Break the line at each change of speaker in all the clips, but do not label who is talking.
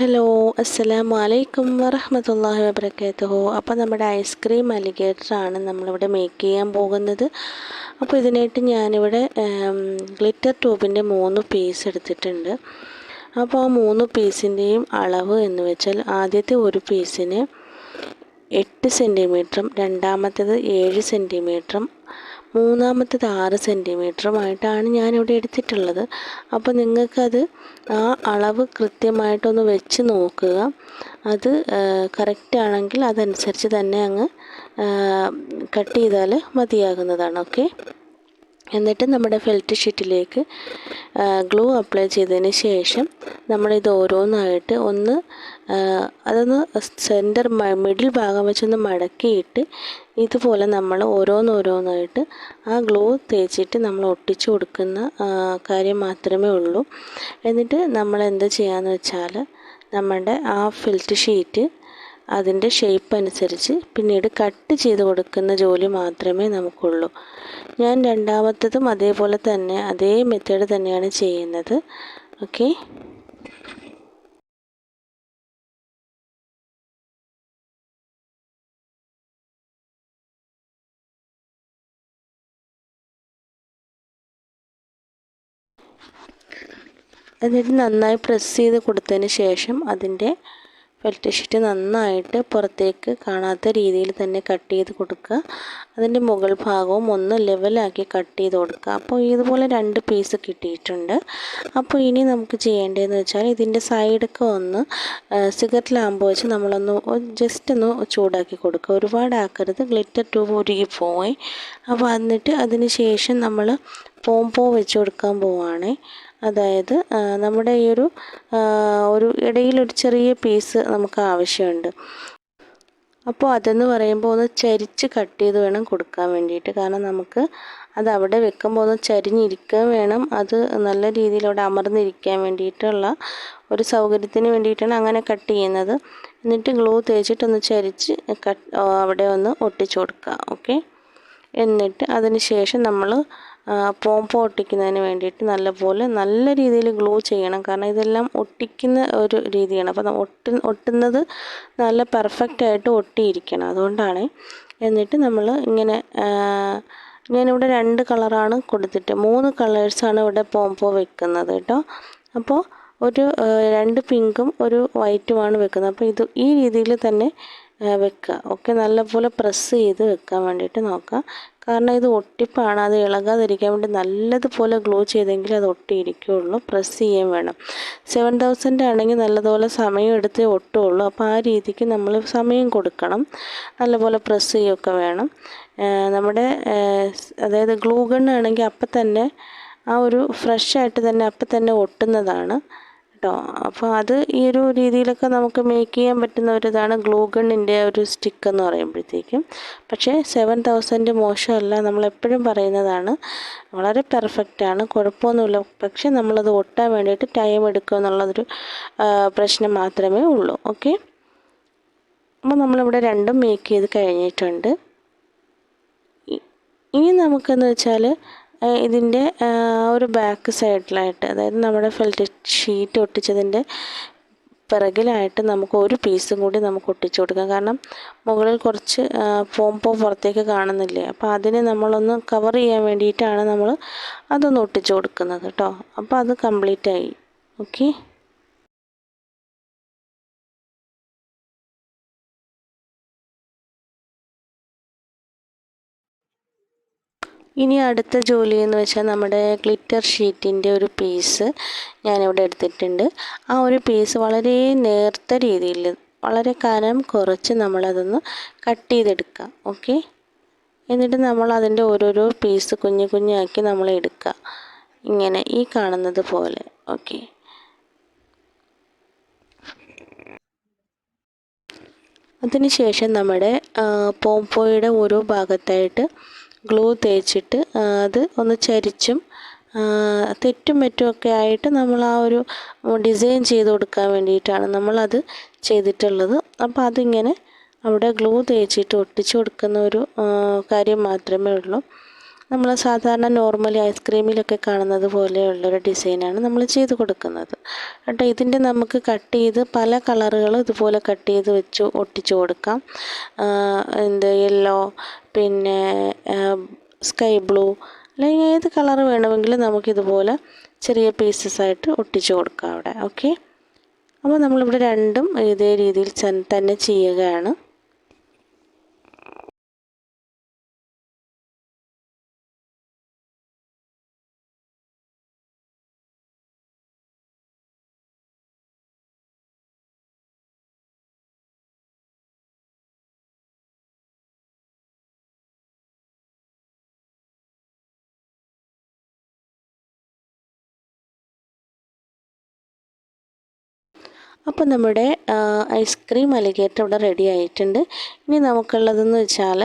Hello അസ്സലാമു അലൈക്കും വറഹമത്തല്ലാഹി വബർക്കാത്തുഹു അപ്പോൾ നമ്മുടെ ഐസ്ക്രീം അലിഗേറ്ററാണ് നമ്മളിവിടെ മേക്ക് ചെയ്യാൻ പോകുന്നത്. അപ്പോൾ ഇതിനായിട്ട് ഞാനിവിടെ ഗ്ലിറ്റർ ട്യൂബിന്റെ മൂന്ന് പീസ് എടുത്തിട്ടുണ്ട്. അപ്പോൾ ആ മൂന്ന് പീസിന്റെയും അളവ് എന്ന് വെച്ചാൽ ആദ്യത്തെ ഒരു പീസിന് എട്ട് സെന്റിമീറ്ററും രണ്ടാമത്തേത് ഏഴ് സെന്റിമീറ്ററും മൂന്നാമത്തേത് ആറ് സെന്റിമീറ്ററുമായിട്ടാണ് ഞാനിവിടെ എടുത്തിട്ടുള്ളത്. അപ്പോൾ നിങ്ങൾക്കത് ആ അളവ് കൃത്യമായിട്ടൊന്ന് വെച്ച് നോക്കുക. അത് കറക്റ്റ് ആണെങ്കിൽ അതനുസരിച്ച് തന്നെ അങ്ങ് കട്ട് ചെയ്താൽ മതിയാകുന്നതാണ്. ഓക്കെ? എന്നിട്ട് നമ്മുടെ ഫെൽറ്റ് ഷീറ്റിലേക്ക് ഗ്ലൂ അപ്ലൈ ചെയ്തതിന് ശേഷം നമ്മളിത് ഓരോന്നായിട്ട് ഒന്ന് അതൊന്ന് സെന്റർ മിഡിൽ ഭാഗം വെച്ചൊന്ന് മടക്കിയിട്ട് ഇതുപോലെ നമ്മൾ ഓരോന്നോരോന്നായിട്ട് ആ ഗ്ലൂ തേച്ചിട്ട് നമ്മൾ ഒട്ടിച്ചു കൊടുക്കുന്ന കാര്യം മാത്രമേ ഉള്ളൂ. എന്നിട്ട് നമ്മൾ എന്ത് ചെയ്യാന്ന് വെച്ചാൽ നമ്മുടെ ആ ഫിൽറ്റ് ഷീറ്റ് അതിന്റെ ഷേപ്പ് അനുസരിച്ച് പിന്നീട് കട്ട് ചെയ്ത് കൊടുക്കുന്ന ജോലി മാത്രമേ നമുക്കുള്ളൂ. ഞാൻ രണ്ടാമത്തതും അതേപോലെ തന്നെ അതേ മെത്തേഡ് തന്നെയാണ് ചെയ്യുന്നത്. ഓക്കെ എന്നിട്ട് നന്നായി പ്രസ് ചെയ്ത് കൊടുത്തതിന് ശേഷം അതിന്റെ ഫെൽറ്റ് ഷീറ്റ് നന്നായിട്ട് പുറത്തേക്ക് കാണാത്ത രീതിയിൽ തന്നെ കട്ട് ചെയ്ത് കൊടുക്കുക. അതിന്റെ മുകൾ ഭാഗവും ഒന്ന് ലെവലാക്കി കട്ട് ചെയ്ത് കൊടുക്കുക. അപ്പോൾ ഇതുപോലെ രണ്ട് പീസ് കിട്ടിയിട്ടുണ്ട്. അപ്പോൾ ഇനി നമുക്ക് ചെയ്യേണ്ടതെന്ന് വെച്ചാൽ ഇതിന്റെ സൈഡൊക്കെ ഒന്ന് സിഗരറ്റ് ലാമ്പ് വെച്ച് നമ്മളൊന്ന് ജസ്റ്റ് ഒന്ന് ചൂടാക്കി കൊടുക്കുക. ഒരുപാട് ആക്കരുത്. ഗ്ലിറ്റർ ട്യൂബ് ഉരുകി പോയി അപ്പോൾ എന്നിട്ട് അതിന് ശേഷം നമ്മൾ പോംപോ വെച്ച് കൊടുക്കാൻ പോവുകയാണേ അതായത് നമ്മുടെ ഈ ഒരു ഒരു ഇടയിലൊരു ചെറിയ പീസ് നമുക്ക് ആവശ്യമുണ്ട്. അപ്പോൾ അതെന്ന് പറയുമ്പോൾ ഒന്ന് ചരിച്ച് കട്ട് ചെയ്ത് വേണം കൊടുക്കാൻ വേണ്ടിയിട്ട്. കാരണം നമുക്ക് അത് അവിടെ വെക്കുമ്പോൾ ഒന്ന് ചരിഞ്ഞിരിക്കാൻ വേണം. അത് നല്ല രീതിയിൽ അവിടെ അമർന്നിരിക്കാൻ വേണ്ടിയിട്ടുള്ള ഒരു സൗകര്യത്തിന് വേണ്ടിയിട്ടാണ് അങ്ങനെ കട്ട് ചെയ്യുന്നത്. എന്നിട്ട് ഗ്ലൂ തേച്ചിട്ടൊന്ന് ചരിച്ച് കട്ട് അവിടെ ഒന്ന് ഒട്ടിച്ചു കൊടുക്കുക ഓക്കെ എന്നിട്ട് അതിന് ശേഷം നമ്മൾ പോംപോ ഒട്ടിക്കുന്നതിന് വേണ്ടിയിട്ട് നല്ലപോലെ നല്ല രീതിയിൽ ഗ്ലൂ ചെയ്യണം. കാരണം ഇതെല്ലാം ഒട്ടിക്കുന്ന ഒരു രീതിയാണ്. അപ്പോൾ ഒട്ടി ഒട്ടുന്നത് നല്ല പെർഫെക്റ്റ് ആയിട്ട് ഒട്ടിയിരിക്കണം. അതുകൊണ്ടാണ് എന്നിട്ട് നമ്മൾ ഇങ്ങനെ ഞാനിവിടെ രണ്ട് കളറാണ് കൊടുത്തിട്ട് മൂന്ന് കളേഴ്സാണ് ഇവിടെ പോംപോ വെക്കുന്നത് കേട്ടോ. അപ്പോൾ ഒരു രണ്ട് പിങ്കും ഒരു വൈറ്റുമാണ് വെക്കുന്നത്. അപ്പോൾ ഇത് ഈ രീതിയിൽ തന്നെ വെക്കുക ഓക്കെ നല്ലപോലെ പ്രസ് ചെയ്ത് വെക്കാൻ വേണ്ടിയിട്ട് നോക്കുക കാരണം ഇത് ഒട്ടിപ്പാണ്. അത് ഇളകാതിരിക്കാൻ വേണ്ടി നല്ലതുപോലെ ഗ്ലൂ ചെയ്തെങ്കിൽ അത് ഒട്ടിയിരിക്കുകയുള്ളൂ പ്രസ് ചെയ്യാൻ വേണം. സെവൻ തൗസൻഡ് ആണെങ്കിൽ നല്ലതുപോലെ സമയം എടുത്തേ ഒട്ടുള്ളൂ. അപ്പോൾ ആ രീതിക്ക് നമ്മൾ സമയം കൊടുക്കണം. നല്ലപോലെ പ്രസ് ചെയ്യുകയൊക്കെ വേണം. നമ്മുടെ അതായത് ഗ്ലൂ ഗണ്ണാണെങ്കിൽ അപ്പം തന്നെ ആ ഒരു ഫ്രഷ് ആയിട്ട് തന്നെ അപ്പം തന്നെ ഒട്ടുന്നതാണ്. കേട്ടോ. അപ്പോൾ അത് ഈ ഒരു രീതിയിലൊക്കെ നമുക്ക് മേക്ക് ചെയ്യാൻ പറ്റുന്ന ഒരു ഇതാണ് ഗ്ലൂ ഗണ്ണിന്റെ ഒരു സ്റ്റിക്ക് എന്ന് പറയുമ്പോഴത്തേക്കും. പക്ഷേ സെവൻ തൗസൻഡ് മോശമല്ല നമ്മളെപ്പോഴും പറയുന്നതാണ്. വളരെ പെർഫെക്റ്റ് ആണ് കുഴപ്പമൊന്നുമില്ല. പക്ഷേ നമ്മളത് ഒട്ടാൻ വേണ്ടിയിട്ട് ടൈം എടുക്കുക എന്നുള്ളതൊരു പ്രശ്നം മാത്രമേ ഉള്ളൂ. ഓക്കെ അപ്പോൾ നമ്മളിവിടെ രണ്ടും മേക്ക് ചെയ്ത് കഴിഞ്ഞിട്ടുണ്ട്. ഇനി നമുക്കെന്ന് വെച്ചാൽ ഇതിന്റെ ഒരു ബാക്ക് സൈഡിലായിട്ട് അതായത് നമ്മുടെ ഫെൽറ്റ് ഷീറ്റ് ഒട്ടിച്ചതിന്റെ പിറകിലായിട്ട് നമുക്ക് ഒരു പീസും കൂടി നമുക്ക് ഒട്ടിച്ചു കൊടുക്കാം. കാരണം മുകളിൽ കുറച്ച് പോംപോ പുറത്തേക്ക് കാണുന്നില്ലേ? അപ്പോൾ അതിനെ നമ്മളൊന്ന് കവർ ചെയ്യാൻ വേണ്ടിയിട്ടാണ് നമ്മൾ അതൊന്ന് ഒട്ടിച്ചു കൊടുക്കുന്നത് കേട്ടോ അപ്പോൾ അത് കംപ്ലീറ്റ് ആയി. ഓക്കെ ഇനി അടുത്ത ജോലി എന്ന് വെച്ചാൽ നമ്മുടെ ഗ്ലിറ്റർ ഷീറ്റിന്റെ ഒരു പീസ് ഞാനിവിടെ എടുത്തിട്ടുണ്ട്. ആ ഒരു പീസ് വളരെ നേർത്ത രീതിയിൽ വളരെ കനം കുറച്ച് നമ്മളതൊന്ന് കട്ട് ചെയ്തെടുക്കുക. ഓക്കെ എന്നിട്ട് നമ്മൾ അതിന്റെ ഓരോരോ പീസ് കുഞ്ഞു കുഞ്ഞാക്കി നമ്മൾ എടുക്കുക. ഇങ്ങനെ ഈ കാണുന്നത് പോലെ. ഓക്കെ അതിനുശേഷം നമ്മുടെ പോംപോയുടെ ഓരോ ഭാഗത്തായിട്ട് ഗ്ലൂ തേച്ചിട്ട് അത് ഒന്ന് ചരിച്ചും തെറ്റും മറ്റുമൊക്കെ ആയിട്ട് നമ്മൾ ആ ഒരു ഡിസൈൻ ചെയ്ത് കൊടുക്കാൻ വേണ്ടിയിട്ടാണ് നമ്മളത് ചെയ്തിട്ടുള്ളത്. അപ്പോൾ അതിങ്ങനെ അവിടെ ഗ്ലൂ തേച്ചിട്ട് ഒട്ടിച്ച് കൊടുക്കുന്ന ഒരു കാര്യം മാത്രമേ ഉള്ളൂ. നമ്മൾ സാധാരണ നോർമലി ഐസ്ക്രീമിലൊക്കെ കാണുന്നത് പോലെയുള്ളൊരു ഡിസൈനാണ് നമ്മൾ ചെയ്ത് കൊടുക്കുന്നത്. കേട്ടോ ഇതിന്റെ നമുക്ക് കട്ട് ചെയ്ത് പല കളറുകൾ ഇതുപോലെ കട്ട് ചെയ്ത് വെച്ച് ഒട്ടിച്ചു കൊടുക്കാം. എന്ത് യെല്ലോ പിന്നെ സ്കൈ ബ്ലൂ അല്ലെങ്കിൽ ഏത് കളർ വേണമെങ്കിലും നമുക്കിതുപോലെ ചെറിയ പീസസ് ആയിട്ട് ഒട്ടിച്ച് കൊടുക്കാം അവിടെ. ഓക്കെ അപ്പോൾ നമ്മളിവിടെ രണ്ടും ഇതേ രീതിയിൽ തന്നെ ചെയ്യുകയാണ്. അപ്പോൾ നമ്മുടെ ഐസ്ക്രീം അലിഗേറ്റർ ഇവിടെ റെഡി ആയിട്ടുണ്ട്. ഇനി നമുക്കുള്ളതെന്ന് വെച്ചാൽ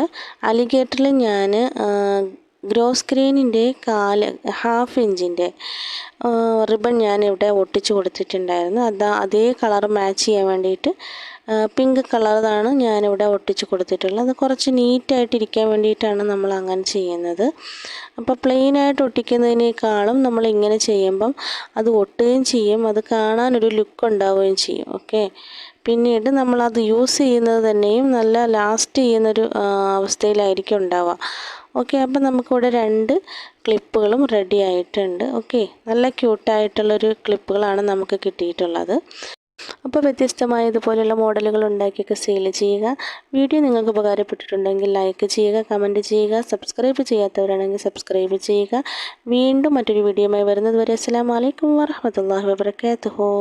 അലിഗേറ്ററിൽ ഞാൻ ഗ്രോ സ്ക്രീനിന്റെ കാൽ ഹാഫ് ഇഞ്ചിന്റെ റിബൺ ഞാൻ ഇവിടെ ഒട്ടിച്ച് കൊടുത്തിട്ടുണ്ടായിരുന്നു. അതാ അതേ കളർ മാച്ച് ചെയ്യാൻ വേണ്ടിയിട്ട് പിങ്ക് കളറാണ് ഞാനിവിടെ ഒട്ടിച്ച് കൊടുത്തിട്ടുള്ളത്. അത് കുറച്ച് നീറ്റായിട്ടിരിക്കാൻ വേണ്ടിയിട്ടാണ് നമ്മൾ അങ്ങനെ ചെയ്യുന്നത്. അപ്പോൾ പ്ലെയിനായിട്ട് ഒട്ടിക്കുന്നതിനേക്കാളും നമ്മൾ ഇങ്ങനെ ചെയ്യുമ്പം അത് ഒട്ടുകയും ചെയ്യും. അത് കാണാനൊരു ലുക്ക് ഉണ്ടാവുകയും ചെയ്യും. ഓക്കെ പിന്നീട് നമ്മളത് യൂസ് ചെയ്യുന്നത് തന്നെയും നല്ല ലാസ്റ്റ് ചെയ്യുന്നൊരു അവസ്ഥയിലായിരിക്കും ഉണ്ടാവുക. ഓക്കെ അപ്പം നമുക്കിവിടെ രണ്ട് ക്ലിപ്പുകളും റെഡി ആയിട്ടുണ്ട്. ഓക്കെ നല്ല ക്യൂട്ടായിട്ടുള്ളൊരു ക്ലിപ്പുകളാണ് നമുക്ക് കിട്ടിയിട്ടുള്ളത്. അപ്പോൾ വ്യത്യസ്തമായ ഇതുപോലെയുള്ള മോഡലുകൾ ഉണ്ടാക്കിയൊക്കെ സെയിൽ ചെയ്യുക. വീഡിയോ നിങ്ങൾക്ക് ഉപകാരപ്പെട്ടിട്ടുണ്ടെങ്കിൽ ലൈക്ക് ചെയ്യുക കമന്റ് ചെയ്യുക സബ്സ്ക്രൈബ് ചെയ്യാത്തവരാണെങ്കിൽ സബ്സ്ക്രൈബ് ചെയ്യുക. വീണ്ടും മറ്റൊരു വീഡിയോയുമായി വരുന്നത് വരെ അസ്സാം വലൈക്കും വാഹമത്തല്ലാഹി വാബർക്കാത്തുഹോ